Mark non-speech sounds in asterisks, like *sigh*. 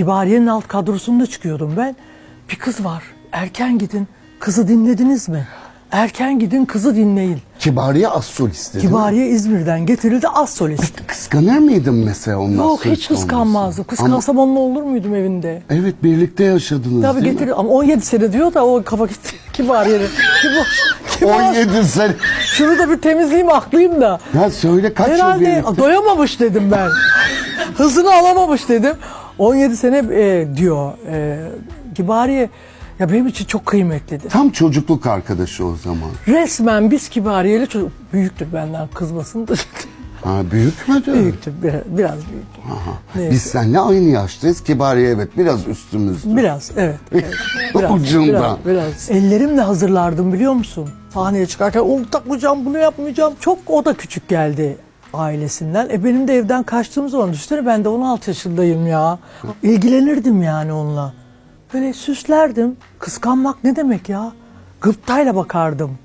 Kibariye'nin alt kadrosunda çıkıyordum ben. Bir kız var. Erken gidin. Kızı dinlediniz mi? Erken gidin kızı dinleyin. Kibariye az solist dedi. Kibariye İzmir'den getirildi az solist. Kıskanır mıydın mesela onun az Yok hiç kıskanmazdım. Kıskansam onunla olur muydum evinde? Evet birlikte yaşadınız Tabii değil getir ama 17 sene diyor da o kafa gitti. *laughs* Kibariye'nin. Kibar, mi? kibar. 17 sene. Şunu da bir temizleyeyim aklıyım da. Ya söyle kaç yıl Herhalde birlikte? doyamamış dedim ben. Hızını alamamış dedim. 17 sene e, diyor. E, Kibariye ya benim için çok kıymetlidir. Tam çocukluk arkadaşı o zaman. Resmen biz Kibariye'yle çocuk büyüktür benden kızmasın da. *laughs* Ha, büyük müdür? büyüktür biraz, biraz büyük. Neyse. Biz seninle aynı yaştayız. Kibariye evet biraz üstümüzde. Biraz evet. evet. *laughs* Biraz, Ucundan. Biraz, biraz. Ellerimle hazırlardım biliyor musun? Sahneye çıkarken onu takmayacağım bunu yapmayacağım. Çok o da küçük geldi ailesinden. E benim de evden kaçtığım zaman düşünsene ben de 16 yaşındayım ya. İlgilenirdim yani onunla. Böyle süslerdim. Kıskanmak ne demek ya? Gıptayla bakardım.